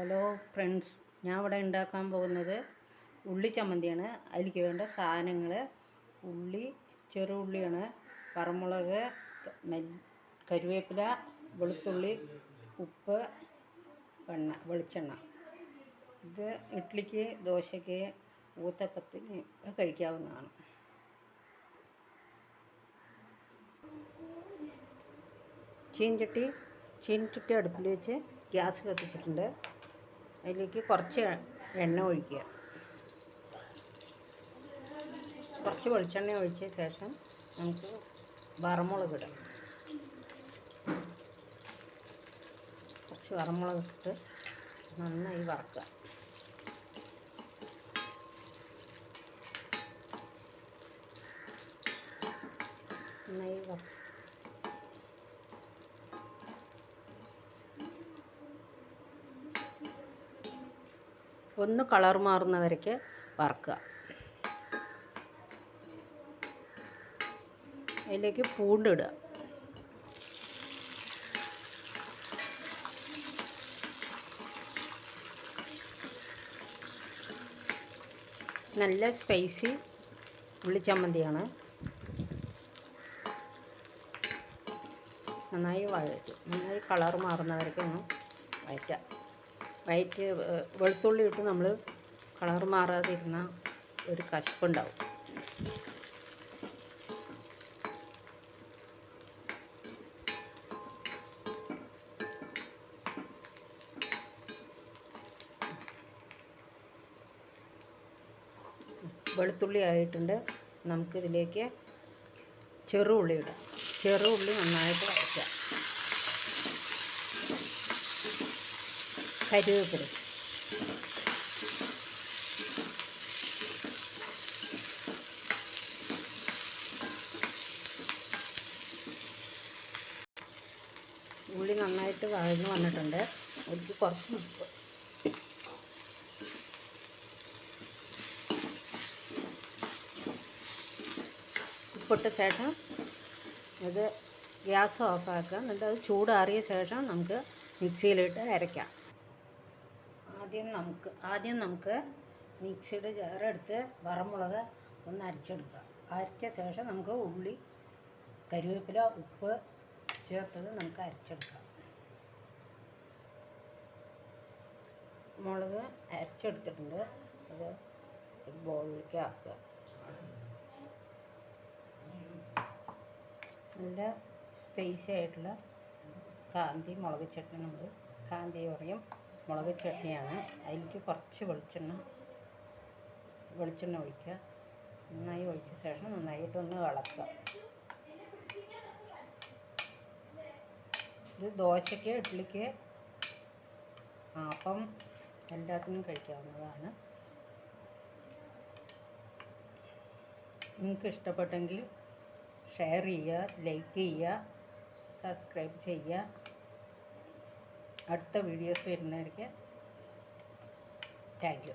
Hello friends ഞാൻ ഇവിടെ ഉണ്ടാക്കാൻ പോകുന്നത് ഉള്ളി ചമ്മന്തിയാണ്. അതിലേക്ക് വേണ്ട സാധനങ്ങൾ ഉള്ളി ചെറുള്ളിയാണ് പറമുളക് കരുവേപ്പില വെളുത്തുള്ളി ഉപ്പ് എണ്ണ വെളിച്ചെണ്ണ. ഇത് ഇഡ്ഡലിക്ക് ദോശയ്ക്ക് ഊത്തപ്പത്തിന് ഒക്കെ കഴിക്കാവുന്നതാണ്. ചീൻചട്ടി ചീൻചട്ടി അടുപ്പിൽ വെച്ച് ഗ്യാസ് കത്തിച്ചിട്ടുണ്ട്. അതിലേക്ക് കുറച്ച് എണ്ണ ഒഴിക്കുക. കുറച്ച് വെളിച്ചെണ്ണ ഒഴിച്ച ശേഷം നമുക്ക് വറമുളക് ഇടാം. കുറച്ച് വറമുളക് ഇട്ട് നന്നായി വറക്കുക. നന്നായി വറക്കുക ഒന്ന് കളർ മാറുന്നവരേക്ക് വറക്കുക. അതിലേക്ക് പൂണ്ടിടുക. നല്ല സ്പൈസി ഉള്ളിച്ചമ്മന്തിയാണ് നന്നായി വഴറ്റും. നന്നായി കളർ മാറുന്നവരൊക്കെ ഒന്ന് വഴറ്റുക. വയറ്റ് വെളുത്തുള്ളി ഇട്ട് നമ്മൾ കളർ മാറാതിരുന്ന ഒരു കശപ്പുണ്ടാവും. വെളുത്തുള്ളി ആയിട്ടുണ്ട്. നമുക്കിതിലേക്ക് ചെറുള്ളി ഇടാം. ചെറുള്ളി നന്നായിട്ട് വഴറ്റാം കരുവേപ്പില ഉള്ളി നന്നായിട്ട് വഴന്നു വന്നിട്ടുണ്ട്. അതിലേക്ക് കുറച്ച് ഉപ്പ്. ഉപ്പിട്ട ശേഷം ഇത് ഗ്യാസ് ഓഫാക്കുക. എന്നിട്ട് അത് ചൂടാറിയ ശേഷം നമുക്ക് മിക്സിയിലിട്ട് അരയ്ക്കാം. ആദ്യം നമുക്ക് ആദ്യം നമുക്ക് മിക്സിയുടെ ജാറെടുത്ത് വറമുളക് ഒന്ന് അരച്ചെടുക്കുക. അരച്ച ശേഷം നമുക്ക് ഉള്ളി കരിവേപ്പില ഉപ്പ് ചേർത്തത് നമുക്ക് അരച്ചെടുക്കാം. മുളക് അരച്ചെടുത്തിട്ടുണ്ട്. അത് ഒരു ബൗളിലേക്ക് ആക്കുക. നല്ല സ്പൈസി ആയിട്ടുള്ള കാന്തി മുളക് ചട്നി നമ്മൾ കാന്തി പറയും മുളക് ചട്നിയാണ്. അതിലേക്ക് കുറച്ച് വെളിച്ചെണ്ണ വെളിച്ചെണ്ണ ഒഴിക്കുക. നന്നായി ഒഴിച്ച ശേഷം നന്നായിട്ടൊന്ന് ഇളക്കുക. ഇത് ദോശയ്ക്ക് ഇഡ്ഡലിക്ക് അപ്പം എല്ലാത്തിനും കഴിക്കാവുന്നതാണ്. നിങ്ങൾക്ക് ഇഷ്ടപ്പെട്ടെങ്കിൽ ഷെയർ ചെയ്യുക ലൈക്ക് ചെയ്യുക സബ്സ്ക്രൈബ് ചെയ്യുക. அடுத்த வீடியோஸ் என்ன இருக்குது தேங்க்யூ